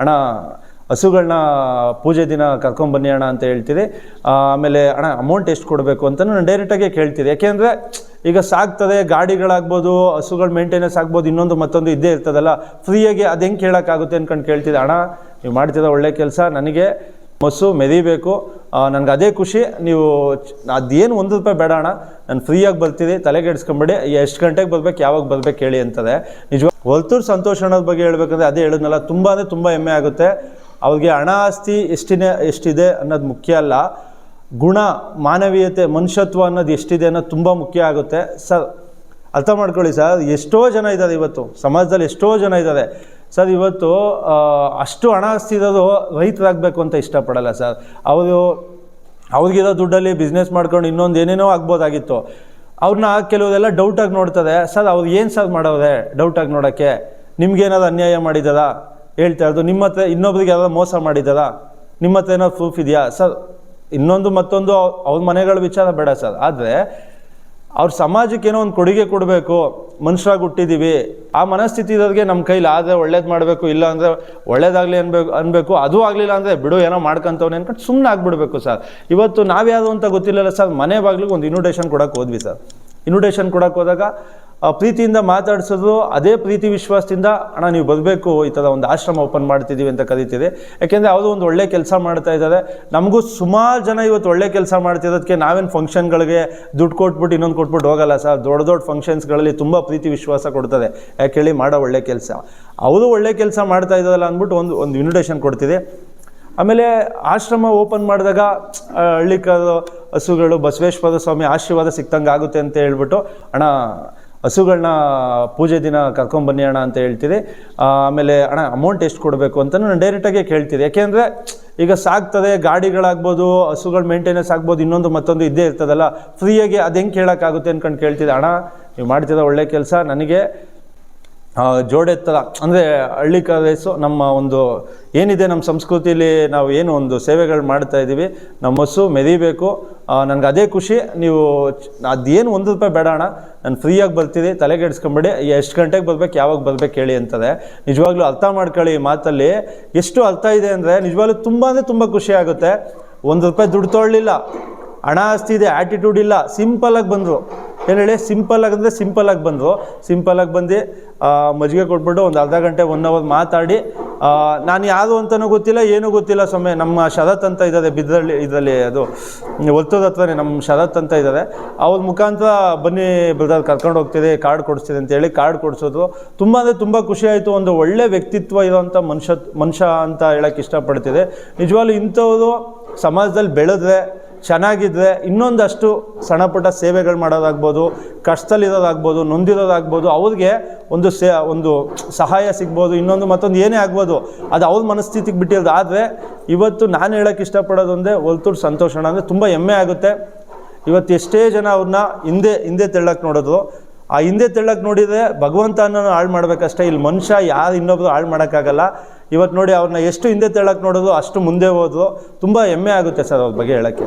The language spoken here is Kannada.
ಅಣ್ಣ ಹಸುಗಳನ್ನ ಪೂಜೆ ದಿನ ಕರ್ಕೊಂಬನ್ನಿ ಅಣ್ಣ ಅಂತ ಹೇಳ್ತೀರಿ ಆಮೇಲೆ ಅಣ್ಣ ಅಮೌಂಟ್ ಎಷ್ಟು ಕೊಡಬೇಕು ಅಂತ ನಾನು ಡೈರೆಕ್ಟಾಗಿ ಕೇಳ್ತೀರಿ ಯಾಕೆಂದರೆ ಈಗ ಸಾಕ್ತದೆ ಗಾಡಿಗಳಾಗ್ಬೋದು, ಹಸುಗಳು ಮೇಂಟೆನೆನ್ಸ್ ಆಗ್ಬೋದು, ಇನ್ನೊಂದು ಮತ್ತೊಂದು ಇದ್ದೇ ಇರ್ತದಲ್ಲ ಫ್ರೀಯಾಗಿ ಅದು ಹೆಂಗೆ ಕೇಳೋಕ್ಕಾಗುತ್ತೆ ಅನ್ಕೊಂಡು ಕೇಳ್ತಿದ್ದೆ ಅಣ್ಣ, ನೀವು ಮಾಡ್ತಿದ್ದ ಒಳ್ಳೆ ಕೆಲಸ. ನನಗೆ ಮಸ್ಸು ಮೆದಿಬೇಕು. ನನಗೆ ಅದೇ ಖುಷಿ. ನೀವು ಅದೇನು ಒಂದು ರೂಪಾಯಿ ಬೇಡ ನಾನು ಫ್ರೀಯಾಗಿ ಬರ್ತೀನಿ ತಲೆಗೆಡ್ಸ್ಕೊಂಬೇಡಿ ಎಷ್ಟು ಗಂಟೆಗೆ ಬರ್ಬೇಕು, ಯಾವಾಗ ಬರ್ಬೇಕು ಹೇಳಿ ಅಂತದೆ. ನಿಜವಾಗ ಹೊಲ್ತೂರು ಸಂತೋಷ ಅನ್ನೋದ್ರ ಬಗ್ಗೆ ಹೇಳ್ಬೇಕಂದ್ರೆ ಅದೇ ಹೇಳಿದ್ನಲ್ಲ, ತುಂಬ ಅಂದರೆ ತುಂಬ ಹೆಮ್ಮೆ ಆಗುತ್ತೆ. ಅವ್ರಿಗೆ ಹಣ ಆಸ್ತಿ ಎಷ್ಟಿನೇ, ಎಷ್ಟಿದೆ ಅನ್ನೋದು ಮುಖ್ಯ ಅಲ್ಲ. ಗುಣ, ಮಾನವೀಯತೆ, ಮನುಷ್ಯತ್ವ ಅನ್ನೋದು ಎಷ್ಟಿದೆ ಅನ್ನೋದು ತುಂಬ ಮುಖ್ಯ ಆಗುತ್ತೆ. ಸರ್, ಅರ್ಥ ಮಾಡ್ಕೊಳ್ಳಿ ಸರ್, ಎಷ್ಟೋ ಜನ ಇದ್ದಾರೆ ಇವತ್ತು. ಸಮಾಜದಲ್ಲಿ ಎಷ್ಟೋ ಜನ ಇದ್ದಾರೆ. ಸರ್, ಇವತ್ತು ಅಷ್ಟು ಹಣ ಸಿರೋದು ರೈತರಾಗಬೇಕು ಅಂತ ಇಷ್ಟಪಡಲ್ಲ ಸರ್. ಅವರು, ಅವ್ರಿಗಿರೋ ದುಡ್ಡಲ್ಲಿ ಬಿಸ್ನೆಸ್ ಮಾಡ್ಕೊಂಡು ಇನ್ನೊಂದು ಏನೇನೋ ಆಗ್ಬೋದಾಗಿತ್ತು. ಅವ್ರನ್ನ ಕೆಲವರೆಲ್ಲ ಡೌಟಾಗಿ ನೋಡ್ತಾರೆ. ಸರ್, ಅವ್ರು ಏನು ಸರ್ ಮಾಡೋರೆ ಡೌಟಾಗಿ ನೋಡೋಕ್ಕೆ? ನಿಮ್ಗೇನಾದ್ರು ಅನ್ಯಾಯ ಮಾಡಿದ್ದಾರಾ ಹೇಳ್ತಾ ಇರೋದು, ನಿಮ್ಮ ಹತ್ರ ಇನ್ನೊಬ್ರಿಗೆ ಯಾರಾದ್ರು ಮೋಸ ಮಾಡಿದ್ದಾರಾ ನಿಮ್ಮ ಹತ್ರ ಏನೋ ಪ್ರೂಫ್ ಇದೆಯಾ? ಸರ್, ಇನ್ನೊಂದು ಮತ್ತೊಂದು ಅವ್ರ ಮನೆಗಳ ವಿಚಾರ ಬೇಡ ಸರ್. ಆದರೆ ಅವ್ರ ಸಮಾಜಕ್ಕೆ ಏನೋ ಒಂದು ಕೊಡುಗೆ ಕೊಡಬೇಕು ಮನುಷ್ಯರಾಗಿ ಹುಟ್ಟಿದ್ದೀವಿ ಆ ಮನಸ್ಥಿತಿ ಇರೋರಿಗೆ ನಮ್ಮ ಕೈಲಿ ಆದರೆ ಒಳ್ಳೇದು ಮಾಡಬೇಕು, ಇಲ್ಲ ಅಂದರೆ ಒಳ್ಳೇದಾಗಲಿ ಅನ್ಬೇಕು ಅನ್ಬೇಕು, ಅದು ಆಗಲಿಲ್ಲ ಅಂದರೆ ಬಿಡು, ಏನೋ ಮಾಡ್ಕೊಂತವ್ನೆ ಅನ್ಕೊಂಡು ಸುಮ್ಮನೆ ಆಗ್ಬಿಡ್ಬೇಕು ಸರ್. ಇವತ್ತು ನಾವ್ಯಾವುದು ಅಂತ ಗೊತ್ತಿಲ್ಲಲ್ಲ ಸರ್, ಮನೆ ಬಾಗಿಲಿಗೆ ಒಂದು ಇನ್ವಿಟೇಷನ್ ಕೊಡೋಕೆ ಹೋದ್ವಿ ಸರ್. ಇನ್ವಿಟೇಷನ್ ಕೊಡೋಕೆ ಹೋದಾಗ ಪ್ರೀತಿಯಿಂದ ಮಾತಾಡಿಸೋದು, ಅದೇ ಪ್ರೀತಿ ವಿಶ್ವಾಸದಿಂದ, ಅಣ್ಣ, ನೀವು ಬರಬೇಕು, ಈ ಥರ ಒಂದು ಆಶ್ರಮ ಓಪನ್ ಮಾಡ್ತಿದ್ದೀವಿ ಅಂತ ಕರಿತೀವಿ ಯಾಕೆಂದರೆ ಅವರು ಒಂದು ಒಳ್ಳೆ ಕೆಲಸ ಮಾಡ್ತಾ ಇದ್ದಾರೆ. ನಮಗೂ ಸುಮಾರು ಜನ ಇವತ್ತು ಒಳ್ಳೆ ಕೆಲಸ ಮಾಡ್ತಿರೋದಕ್ಕೆ ನಾವೇನು ಫಂಕ್ಷನ್ಗಳಿಗೆ ದುಡ್ಡು ಕೊಟ್ಬಿಟ್ಟು, ಇನ್ನೊಂದು ಕೊಟ್ಬಿಟ್ಟು ಹೋಗಲ್ಲ ಸರ್. ದೊಡ್ಡ ದೊಡ್ಡ ಫಂಕ್ಷನ್ಸ್ಗಳಲ್ಲಿ ತುಂಬ ಪ್ರೀತಿ ವಿಶ್ವಾಸ ಕೊಡ್ತದೆ. ಯಾಕೆ ಹೇಳಿ, ಮಾಡೋ ಒಳ್ಳೆ ಕೆಲಸ. ಅವರು ಒಳ್ಳೆ ಕೆಲಸ ಮಾಡ್ತಾ ಇದ್ದಾರಲ್ಲ ಅಂದ್ಬಿಟ್ಟು ಒಂದು ಒಂದು ಇನ್ವಿಟೇಷನ್ ಕೊಡ್ತಿದೆ. ಆಮೇಲೆ ಆಶ್ರಮ ಓಪನ್ ಮಾಡಿದಾಗ ಹಳ್ಳಿಕಾರು, ಹಸುಗಳು, ಬಸವೇಶ್ವರ ಸ್ವಾಮಿ ಆಶೀರ್ವಾದ ಸಿಕ್ತಂಗೆ ಆಗುತ್ತೆ ಅಂತ ಹೇಳ್ಬಿಟ್ಟು, ಅಣ್ಣ ಹಸುಗಳನ್ನ ಪೂಜೆ ದಿನ ಕರ್ಕೊಂಬನ್ನಿ ಅಣ್ಣ ಅಂತ ಹೇಳ್ತೀರಿ ಆಮೇಲೆ ಅಣ್ಣ ಅಮೌಂಟ್ ಎಷ್ಟು ಕೊಡಬೇಕು ಅಂತ ನಾನು ಡೈರೆಕ್ಟಾಗಿ ಕೇಳ್ತೀರಿ ಯಾಕೆಂದರೆ ಈಗ ಸಾಕ್ತದೆ ಗಾಡಿಗಳಾಗ್ಬೋದು, ಹಸುಗಳ ಮೇಂಟೆನೆನ್ಸ್ ಆಗ್ಬೋದು, ಇನ್ನೊಂದು ಮತ್ತೊಂದು ಇದ್ದೇ ಇರ್ತದಲ್ಲ ಫ್ರೀಯಾಗಿ ಅದು ಹೆಂಗೆ ಕೇಳೋಕ್ಕಾಗುತ್ತೆ ಅಂದ್ಕೊಂಡು ಕೇಳ್ತಿದ್ದೆ. ಅಣ್ಣ, ನೀವು ಮಾಡ್ತಿದ್ದ ಒಳ್ಳೆ ಕೆಲಸ, ನನಗೆ ಆ, ಜೋಡೆತ್ತರ ಅಂದರೆ ಹಳ್ಳಿ ಕಾಲೇಸು ನಮ್ಮ ಒಂದು ಏನಿದೆ ನಮ್ಮ ಸಂಸ್ಕೃತಿಲಿ ನಾವು ಏನು ಒಂದು ಸೇವೆಗಳು ಮಾಡ್ತಾ ಇದ್ದೀವಿ ನಮ್ಮ ಹಸು ಮೆದಿಬೇಕು. ನನಗೆ ಅದೇ ಖುಷಿ ನೀವು ಅದೇನು ಒಂದು ರೂಪಾಯಿ ಬೇಡ ಅಣ್ಣ ನಾನು ಫ್ರೀಯಾಗಿ ಬರ್ತೀನಿ ತಲೆಗೆಡ್ಸ್ಕೊಂಬೇಡಿ ಎಷ್ಟು ಗಂಟೆಗೆ ಬರ್ಬೇಕು ಯಾವಾಗ ಬರ್ಬೇಕು ಹೇಳಿ ಅಂತಾರೆ ನಿಜವಾಗ್ಲೂ ಅರ್ಥ ಮಾಡ್ಕೊಳ್ಳಿ ಈ ಮಾತಲ್ಲಿ. ಎಷ್ಟು ಅರ್ಥ ಇದೆ ಅಂದರೆ ನಿಜವಾಗ್ಲೂ ತುಂಬ ಅಂದರೆ ತುಂಬ ಖುಷಿ ಆಗುತ್ತೆ. ಒಂದು ರೂಪಾಯಿ ದುಡ್ಡು ತೊಗೊಳ್ಳಿಲ್ಲ ಹಣ ಆಸ್ತಿ ಇದೆ ಆ್ಯಟಿಟ್ಯೂಡ್ ಇಲ್ಲ ಸಿಂಪಲಾಗಿ ಬಂದರು. ಏನು ಹೇಳಿ ಸಿಂಪಲ್ ಆಗಿ ಸಿಂಪಲಾಗಿ ಬಂದರು. ಆಗಿ ಬಂದು ಮಜ್ಜಿಗೆ ಕೊಟ್ಬಿಟ್ಟು ಒಂದು ಅರ್ಧ ಗಂಟೆ ಒನ್ ಅವರ್ ಮಾತಾಡಿ. ನಾನು ಯಾರು ಅಂತಲೂ ಗೊತ್ತಿಲ್ಲ, ಏನೂ ಗೊತ್ತಿಲ್ಲ ಸೊಮ್ಮೆ ನಮ್ಮ ಶರತ್ ಅಂತ ಇದ್ದಾರೆ ಬಿದ್ದಳ್ಳಿ ಇದರಲ್ಲಿ ಅದು ಒತ್ತದ ಹತ್ರನೇ ನಮ್ಮ ಶರತ್ ಅಂತ ಇದ್ದಾರೆ. ಅವ್ರ ಮುಖಾಂತರ ಬನ್ನಿ ಬ್ರದರ್, ಕರ್ಕೊಂಡು ಹೋಗ್ತಿದೆ ಕಾರ್ಡ್ ಕೊಡಿಸ್ತಿದೆ ಅಂತೇಳಿ ಕಾರ್ಡ್ ಕೊಡಿಸೋದು. ತುಂಬ ಅಂದರೆ ತುಂಬ ಖುಷಿ ಆಯಿತು. ಒಂದು ಒಳ್ಳೆ ವ್ಯಕ್ತಿತ್ವ ಇರೋವಂಥ ಮನುಷ್ಯ ಮನುಷ್ಯ ಅಂತ ಹೇಳೋಕ್ಕೆ ಇಷ್ಟಪಡ್ತಿದೆ ನಿಜವಾಗ್ಲೂ ಇಂಥವರು ಸಮಾಜದಲ್ಲಿ ಬೆಳೆದ್ರೆ ಚೆನ್ನಾಗಿದ್ರೆ ಇನ್ನೊಂದಷ್ಟು ಸಣ್ಣಪುಟ್ಟ ಸೇವೆಗಳು ಮಾಡೋದಾಗ್ಬೋದು, ಕಷ್ಟದಲ್ಲಿರೋದಾಗ್ಬೋದು, ನೊಂದಿರೋದಾಗ್ಬೋದು, ಅವ್ರಿಗೆ ಒಂದು ಸೇ, ಒಂದು ಸಹಾಯ ಸಿಗ್ಬೋದು, ಇನ್ನೊಂದು ಮತ್ತೊಂದು ಏನೇ ಆಗ್ಬೋದು, ಅದು ಅವ್ರ ಮನಸ್ಥಿತಿಗೆ ಬಿಟ್ಟಿರೋದು. ಆದರೆ ಇವತ್ತು ನಾನು ಹೇಳೋಕ್ಕೆ ಇಷ್ಟಪಡೋದು ಅಂದರೆ ಸಂತೋಷಣ ಅಂದರೆ ತುಂಬ ಹೆಮ್ಮೆ ಆಗುತ್ತೆ. ಇವತ್ತು ಎಷ್ಟೇ ಜನ ಅವ್ರನ್ನ ಹಿಂದೆ ಹಿಂದೆ ತೆಳ್ಳಕ್ಕೆ ನೋಡೋದು ಆ ಹಿಂದೆ ತೆಳ್ಳಕ್ಕೆ ನೋಡಿದರೆ ಭಗವಂತನ ಹಾಳು ಮಾಡಬೇಕಷ್ಟೇ. ಇಲ್ಲಿ ಮನುಷ್ಯ ಯಾರು ಇನ್ನೊಬ್ರು ಹಾಳು ಮಾಡೋಕ್ಕಾಗಲ್ಲ. ಇವತ್ತು ನೋಡಿ ಅವ್ರನ್ನ ಎಷ್ಟು ಹಿಂದೆ ತೆಳ್ಳಕ್ಕೆ ನೋಡೋದು ಅಷ್ಟು ಮುಂದೆ ಹೋದ್ರು. ತುಂಬ ಹೆಮ್ಮೆ ಆಗುತ್ತೆ ಸರ್ ಅವ್ರ ಬಗ್ಗೆ ಹೇಳೋಕ್ಕೆ.